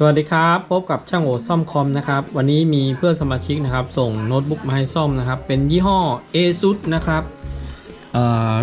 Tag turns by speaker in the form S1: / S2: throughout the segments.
S1: สวัสดีครับ พบกับช่างโอซ่อมคอมนะครับ วันนี้มีเพื่อนสมาชิกนะครับ ส่งโน้ตบุ๊กมาให้ซ่อมนะครับ เป็นยี่ห้อ ASUS นะครับ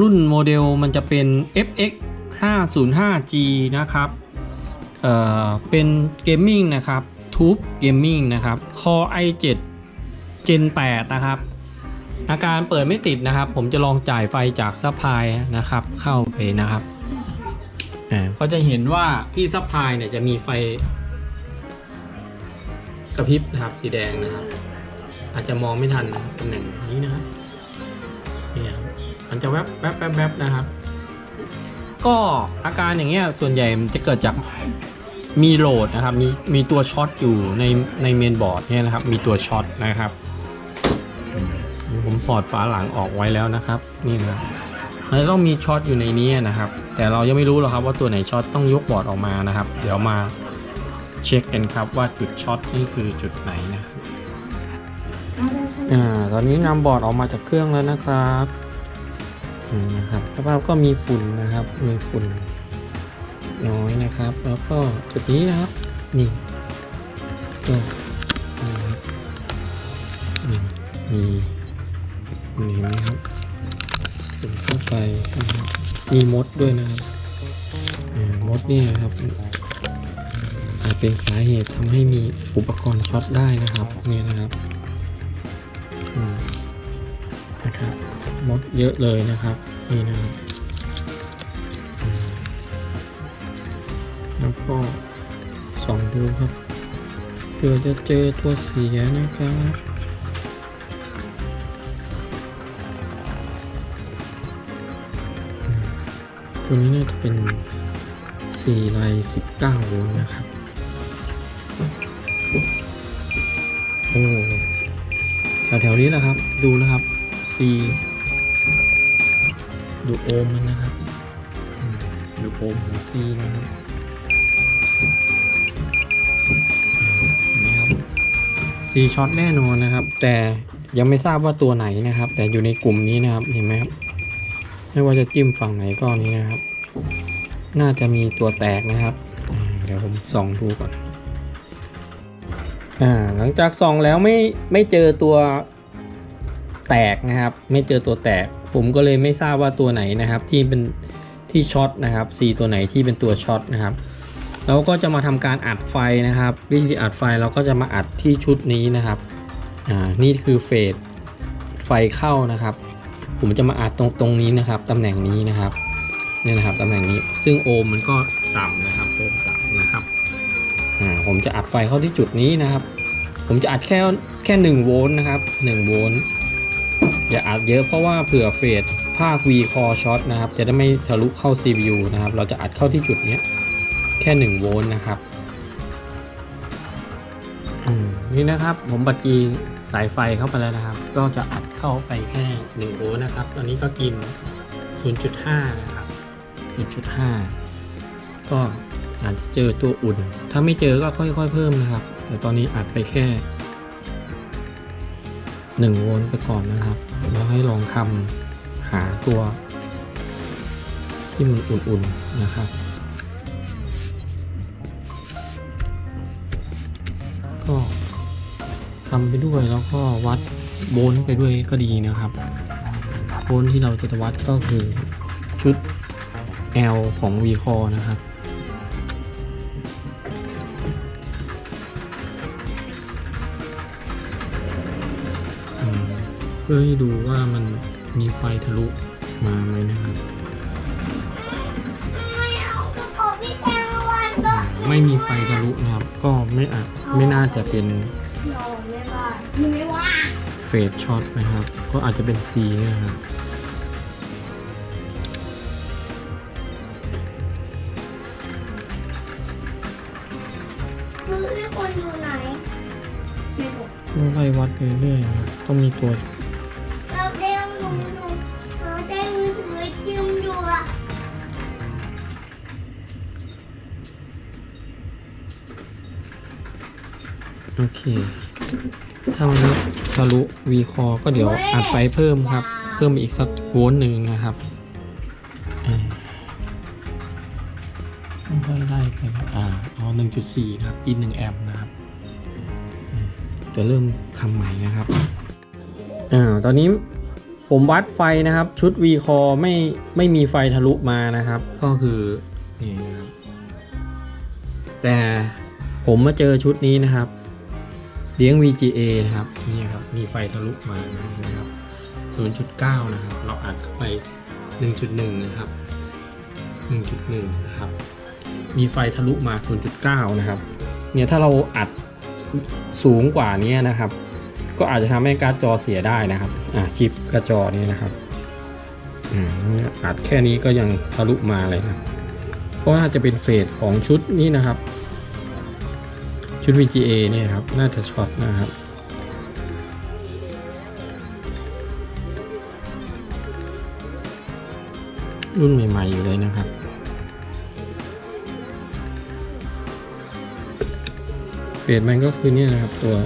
S1: รุ่นโมเดลมันจะเป็น FX 505G นะครับเเป็นเกมมิ่งนะครับ Tube Gaming นะครับ Core i7 Gen 8 นะครับ อาการเปิดไม่ติดนะครับ ผมจะลองจ่ายไฟจากซัพพลายนะครับ เข้าไปนะครับอ่าก็จะเห็นว่าที่ซัพพลายเนี่ยจะมีไฟ กระพริบนะครับสีแดงนะครับ อาจจะมองไม่ทันตำแหน่งนี้นะครับนี่ครับมันจะแวบแวบแวบแวบนะครับ ก็อาการอย่างเงี้ยส่วนใหญ่มันจะเกิดจากมีโหลดนะครับ มีมีตัวช็อตอยู่ในในเมนบอร์ดเนี่ยนะครับ มีตัวช็อตนะครับอืมผมถอดฝาหลังออกไว้แล้วนะครับ นี่นะมันจะต้องมีช็อตอยู่ในนี้นะครับ แต่เรายังไม่รู้หรอกครับว่าตัวไหนช็อตต้องยกบอร์ดออกมานะครับ เดี๋ยวมา เช็คกันครับว่าจุดช็อตนี่คือจุดไหนนะครับอ่าตอนนี้นำบอร์ดออกมาจากเครื่องแล้วนะครับนี่นะครับสภาพก็มีฝุ่นนะครับ มีฝุ่นน้อยนะครับ แล้วก็จุดนี้นะครับ นี่ก็นี่ครับมีเห็นไหมครับฝุ่นเข้าไปมีมดด้วยนะครับมดนี่ยครับ จเป็นสาเหตุทำให้มีอุปกรณ์ช็อตได้นะครับเนี่ยนะครับนะครับมดเยอะเลยนะครับนี่นะครับแล้วก็ส่องดูครับเผื่อจะเจอตัวเสียนะครับตัวนี้น่าจะเป็น4ไลน์19โวลต์นะครับ แถวแถวๆนี้แหละครับ ดูนะครับ C ดูโอห์มมันนะครับ ดูโอห์มของ C นะครับอ่าเห็นไหมครับ C ช็อตแน่นอนนะครับ แต่ยังไม่ทราบว่าตัวไหนนะครับ แต่อยู่ในกลุ่มนี้นะครับ เห็นไหมครับ ไม่ว่าจะจิ้มฝั่งไหนก็นี้นะครับ น่าจะมีตัวแตกนะครับ เดี๋ยวผมส่องดูก่อน อ่าหลังจากส่องแล้วไม่ไม่เจอตัวแตกนะครับ ไม่เจอตัวแตก ผมก็เลยไม่ทราบว่าตัวไหนนะครับ ที่เป็นที่ช็อตนะครับ C ตัวไหนที่เป็นตัวช็อตนะครับเราก็จะมาทำการอัดไฟนะครับ วิธีอัดไฟเราก็จะมาอัดที่ชุดนี้นะครับอ่านี่คือเฟสไฟเข้านะครับ ผมจะมาอัดตรงตรงนี้นะครับตำแหน่งนี้นะครับเนี่ยนะครับตำแหน่งนี้ซึ่งโอห์มมันก็ต่ำนะครับโอห์มต่ำนะครับ ผมจะอัดไฟเข้าที่จุดนี้นะครับ ผมจะอัดแค่แค่1โวลต์นะครับ1โวลต์อย่าอัดเยอะเพราะว่าเผื่อเฟสภาค V core ช็อตนะครับ จะได้ไม่ทะลุเข้า CPU นะครับ เราจะอัดเข้าที่จุดนี้แค่ 1 โวลต์นะครับนี่นะครับผมบัดกีสายไฟเข้าไปแล้วนะครับ ก็จะอัดเข้าไปแค่1โวลต์นะครับ ตอนนี้ก็กิน 0.5 นะครับ 0.5 ก็ อาจจะเจอตัวอุ่น ถ้าไม่เจอก็ค่อยๆเพิ่มนะครับ แต่ตอนนี้อัดไปแค่ 1 โวลต์ไปก่อนนะครับ แล้วให้ลองทำหาตัว ที่มันอุ่นๆนะครับก็ทำไปด้วยแล้วก็วัดโวลต์ไปด้วยก็ดีนะครับโวลต์ที่เราจะวัดก็คือชุด L ของ v c o นะครับ พื่อให้ดูว่ามันมีไฟทะลุมาไหมนะครับ
S2: ไม่เอากระเป๋าพี่แตงวันก็
S1: ไม่มีไฟทะลุนะครับ ก็ไม่อาจไม่น่าจะเป็น
S2: โนไม่ว่าไม่ว่า
S1: เฟสช็อตนะครับ ก็อาจจะเป็น C นะครับ
S2: คือพี่คนอยู่ไหนไม่บอก
S1: ก็ไล่วัดไปเรื่อยนะครับต้องมีตัว โอเค ถ้ามันทะลุ V core ก็เดี๋ยวอัดไฟเพิ่มครับ เพิ่มอีกสักโวลต์หนึ่งนะครับอ่ค่อยได้ไปอ่าเอาหนึ่งจุดสี่นะครับ กินหนึ่งแอมป์นะครับจะเริ่มคำใหม่นะครับอ่าตอนนี้ผมวัดไฟนะครับ ชุด V คอไม่ไม่มีไฟทะลุมานะครับ ก็คือนี่นะครับแต่ผมมาเจอชุดนี้นะครับ เลี้ยง VGA นะครับนี่ครับมีไฟทะลุมานะครับ 0.9 นะครับ เราอัดเข้าไป 1.1 นะครับ 1.1 นะครับ มีไฟทะลุมา 0.9 นะครับ เนี่ยถ้าเราอัดสูงกว่านี้นะครับ ก็อาจจะทำให้การ์ดจอเสียได้นะครับ อ่าชิปการ์ดจอนี้นะครับอืมเนี่ยอัดแค่นี้ก็ยังทะลุมาเลยนะก็น่าจะเป็นเฟสของชุดนี้นะครับ ชุด VGA เนี่ยครับ น่าจะช็อตนะครับรุ่นใหม่ ๆ อยู่เลยนะครับ เฟสมันก็คือเนี่ยนะครับตัว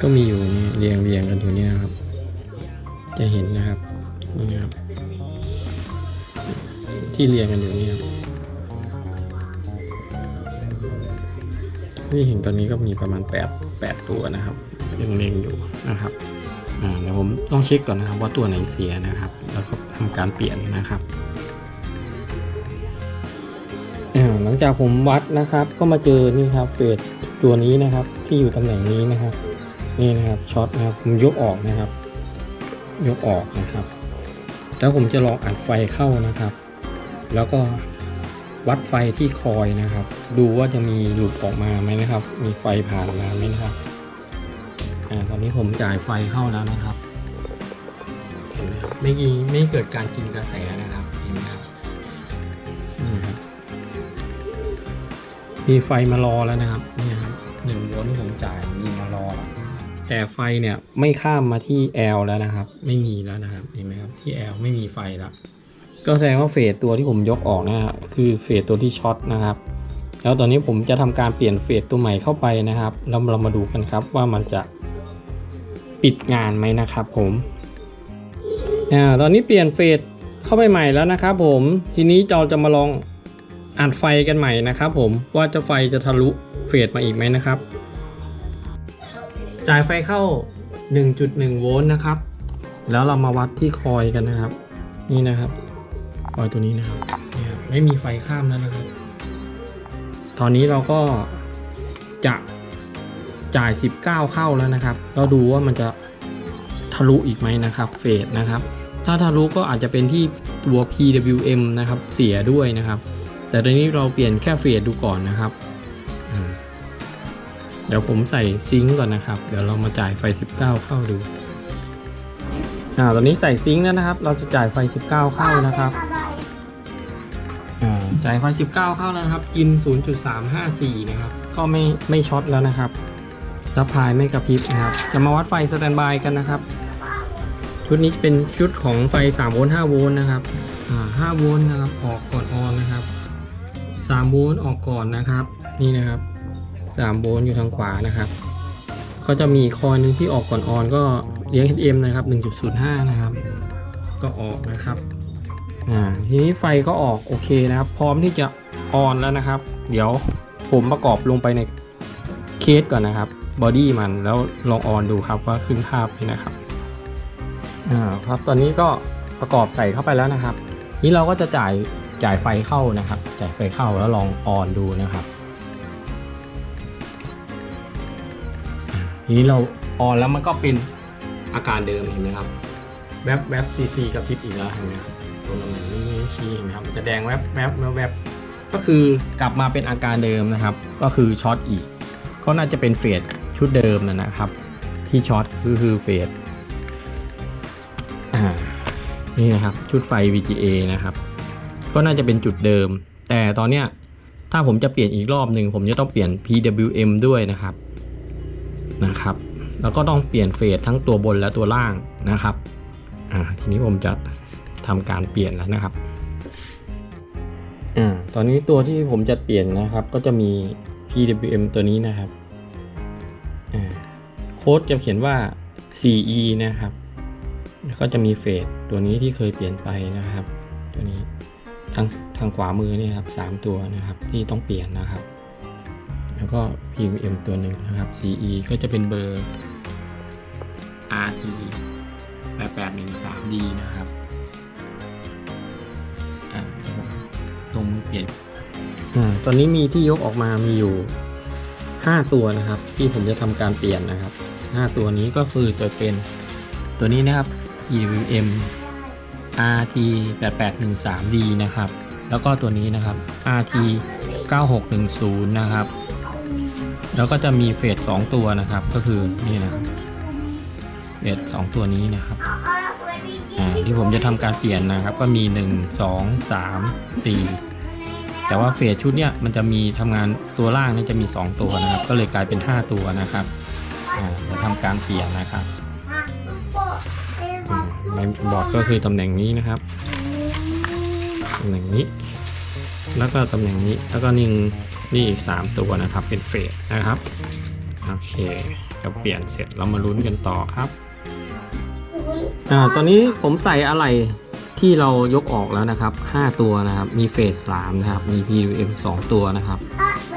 S1: ก็มีอยู่นี่เรียงเรียงกันอยู่นี่นะครับ จะเห็นนะครับนี่นะครับ ที่เรียงกันอยู่นี่ครับ ที่เห็นตอนนี้ก็มีประมาณ 8 8 ตัวนะครับยังเรียงอยู่นะครับอ่าเดี๋ยวผมต้องเช็คก่อนนะครับว่าตัวไหนเสียนะครับ แล้วก็ทำการเปลี่ยนนะครับหลังจากผมวัดนะครับ ก็มาเจอนี่ครับเฟสตัวนี้นะครับ ที่อยู่ตำแหน่งนี้นะครับ นี่นะครับช็อตนะครับผมยกออกนะครับ ยกออกนะครับ แล้วผมจะลองอัดไฟเข้านะครับ แล้วก็ วัดไฟที่คอยนะครับ ดูว่าจะมีหลุดออกมาไหมนะครับ มีไฟผ่านมาไหมนะครับอ่าตอนนี้ผมจ่ายไฟเข้าแล้วนะครับเห็นไหมครับไม่มีไม่เกิดการกินกระแสนะครับเห็นไหมครับนี่ครับมีไฟมารอแล้วนะครับนี่ครับหนึ่งโวลต์ผมจ่ายมีมารอแล้วแต่ไฟเนี่ยไม่ข้ามมาที่ L แล้วนะครับ ไม่มีแล้วนะครับเห็นไหมครับที่ L ไม่มีไฟแล้ว ก็แสดงว่าเฟสตัวที่ผมยกออกนะครับคือเฟสตัวที่ช็อตนะครับ แล้วตอนนี้ผมจะทำการเปลี่ยนเฟสตัวใหม่เข้าไปนะครับแล้วเรามาดูกันครับว่ามันจะปิดงานไหมนะครับ ผมอ่าตอนนี้เปลี่ยนเฟสเข้าไปใหม่แล้วนะครับ ผมทีนี้เราจะมาลองอัดไฟกันใหม่นะครับ ผมว่าจะไฟจะทะลุเฟสมาอีกไหมนะครับ จ่ายไฟเข้า 1.1 โวลต์นะครับ แล้วเรามาวัดที่คอยกันนะครับ นี่นะครับ คอยตัวนี้นะครับนี่ครับไม่มีไฟข้ามแล้วนะครับ ตอนนี้เราก็จะจ่าย 19 เข้าแล้วนะครับ เราดูว่ามันจะทะลุอีกไหมนะครับ เฟสนะครับ ถ้าทะลุก็อาจจะเป็นที่ตัว PWM นะครับ เสียด้วยนะครับ แต่ตอนนี้เราเปลี่ยนแค่เฟสดูก่อนนะครับ เดี๋ยวผมใส่ซิงก์ก่อนนะครับ เดี๋ยวเรามาจ่ายไฟ 19 เข้าดูอ่าตอนนี้ใส่ซิงก์แล้วนะครับ เราจะจ่ายไฟ 19 เข้านะครับ จ่ายไฟ19 เข้าแล้วนะครับ กิน 0.354 นะครับ ก็ไม่ไม่ช็อตแล้วนะครับซัพพลายไม่กระพริบนะครับ จะมาวัดไฟสแตนบายกันนะครับ ชุดนี้เป็นชุดของไฟ3โวลต์5โวลต์นะครับอ่า5โวลต์นะครับ ออกก่อนออนนะครับ3โวลต์ออกก่อนนะครับ นี่นะครับ3โวลต์อยู่ทางขวานะครับ ก็จะมีคอยหนึ่งที่ออกก่อนออนก็เลี้ยง HM นะครับ 1.05 นะครับ ก็ออกนะครับ อ่าทีนี้ไฟก็ออกโอเคนะครับ พร้อมที่จะออนแล้วนะครับ เดี๋ยวผมประกอบลงไปในเคสก่อนนะครับบอดี้มันแล้วลองออนดูครับว่าขึ้นภาพไหมนะครับอ่าครับตอนนี้ก็ประกอบใส่เข้าไปแล้วนะครับ นี้เราก็จะจ่ายจ่ายไฟเข้านะครับ จ่ายไฟเข้าแล้วลองออนดูนะครับทีนี้เราออนแล้วมันก็เป็นอาการเดิมเห็นไหมครับแวบแวบซีซีกับพริบอีกแล้วเห็นไหมครับ ตัวตำแหน่งนี้ชี้เห็นไหมครับจะแดงแวบแวบแวบแวบก็คือกลับมาเป็นอาการเดิมนะครับ ก็คือช็อตอีก ก็น่าจะเป็นเฟสชุดเดิมนะนะครับ ที่ช็อตก็คือเฟสอ่านี่นะครับชุดไฟ VGA นะครับ ก็น่าจะเป็นจุดเดิม แต่ตอนเนี้ยถ้าผมจะเปลี่ยนอีกรอบหนึ่งผมจะต้องเปลี่ยน PWM ด้วยนะครับนะครับ แล้วก็ต้องเปลี่ยนเฟสทั้งตัวบนและตัวล่างนะครับ อ่าทีนี้ผมจะ ทำการเปลี่ยนแล้วนะครับอ่าตอนนี้ตัวที่ผมจะเปลี่ยนนะครับ ก็จะมี PWM ตัวนี้นะครับอ่าโค้ดจะเขียนว่า 4E นะครับแล้วก็จะมีเฟสตัวนี้ที่เคยเปลี่ยนไปนะครับ ตัวนี้ทางทางขวามือนี่ครับสามตัวนะครับที่ต้องเปลี่ยนนะครับ แล้วก็ PWM ตัวหนึ่งนะครับ CE ก็จะเป็นเบอร์ RT 8813D นะครับ ลงมือเปลี่ยนอ่าตอนนี้มีที่ยกออกมามีอยู่ 5 ตัวนะครับ ที่ผมจะทำการเปลี่ยนนะครับ 5 ตัวนี้ก็คือจะเป็นตัวนี้นะครับ PWM RT 8813D นะครับ แล้วก็ตัวนี้นะครับ RT 9610 นะครับ แล้วก็จะมีเฟส2ตัวนะครับ ก็คือนี่นะครับเฟส2ตัวนี้นะครับ อ่าที่ผมจะทำการเปลี่ยนนะครับ ก็มี 1 2 3 4 แต่ว่าเฟสชุดเนี้ยมันจะมีทำงานตัวล่างนี่จะมี 2 ตัวนะครับ ก็เลยกลายเป็น 5 ตัวนะครับอ่าจะทำการเปลี่ยนนะครับในบอร์ดก็คือตำแหน่งนี้นะครับตำแหน่งนี้ แล้วก็ตำแหน่งนี้แล้วก็นิ่งนี่อีก 3 ตัวนะครับเป็นเฟสนะครับโอเคเราเปลี่ยนเสร็จเรามาลุ้นกันต่อครับ อ่าตอนนี้ผมใส่อะไรที่เรายกออกแล้วนะครับ 5 ตัวนะครับ มีเฟส3นะครับ มี PWM 2 ตัวนะครับ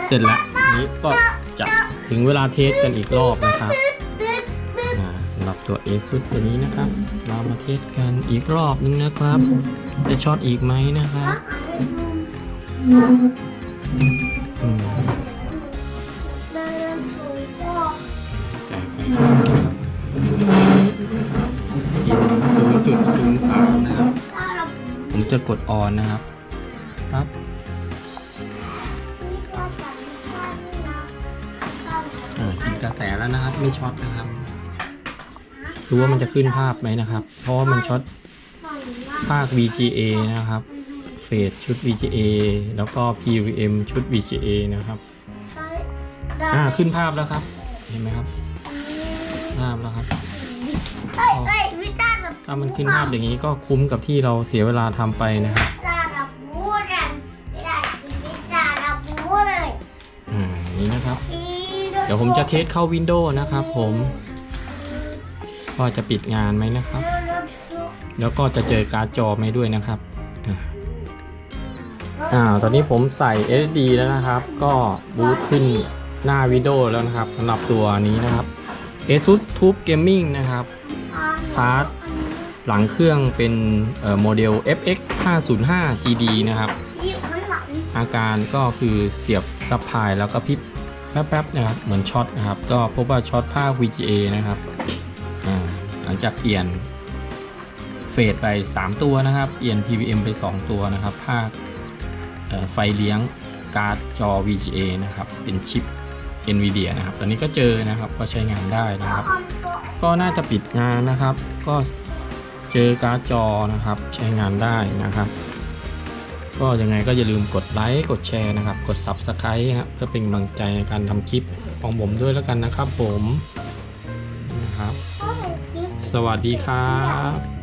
S1: เสร็จแล้วนี้ก็จะถึงเวลาเทสกันอีกรอบนะครับอ่าสำหรับตัว a s u s ตัวนี้นะครับ เรามาเทสกันอีกรอบนึงนะครับ จะช็อตอีกไหมนะครับ จะกดออนนะครับครับอ่ากินกระแสแล้วนะครับ ไม่ช็อตนะครับดูว่ามันจะขึ้นภาพไหมนะครับ เพราะว่ามันช็อตภาค VGA นะครับ เฟสชุด VGA แล้วก็ PWM ชุด VGA นะครับ อ่า ขึ้นภาพแล้วครับ เห็นไหมครับ ภาพแล้วครับ ถ้ามันขึ้นภาพอย่างนี้ก็คุ้มกับที่เราเสียเวลาทำไปนะครับอ่านี่นะครับ เดี๋ยวผมจะเทสเข้า Windows นะครับผมว่าจะปิดงานไหมนะครับ แล้วก็จะเจอการ์ดจอไหมด้วยนะครับอ่าตอนนี้ผมใส่ SD แล้วนะครับ ก็บูตขึ้นหน้า Windows แล้วนะครับสำหรับตัวนี้นะครับ ASUS Tube Gaming นะครับพาร์ท หลังเครื่องเป็นเอ่อโมเดล FX 505 GD นะครับ อาการก็คือเสียบซับพลายแล้วก็พริบแป๊บๆนะครับ เหมือนช็อตนะครับ ก็พบว่าช็อตภาค VGA นะครับอ่าหลังจากเปลี่ยนเฟสไป 3 ตัวนะครับ เปลี่ยน PWM ไป 2 ตัวนะครับภาคเอ่อไฟเลี้ยงการ์ดจอ VGA นะครับ เป็นชิป NVIDIA นะครับ ตอนนี้ก็เจอนะครับ ก็ใช้งานได้นะครับ ก็น่าจะปิดงานนะครับ ก็ เจอการ์ดจอนะครับใช้งานได้นะครับ ก็ยังไงก็อย่าลืมกดไลค์กดแชร์นะครับ กด Subscribe ครับเพื่อเป็นกำลังใจในการทำคลิปของผมด้วยแล้วกันนะครับผมนะครับ สวัสดีครับ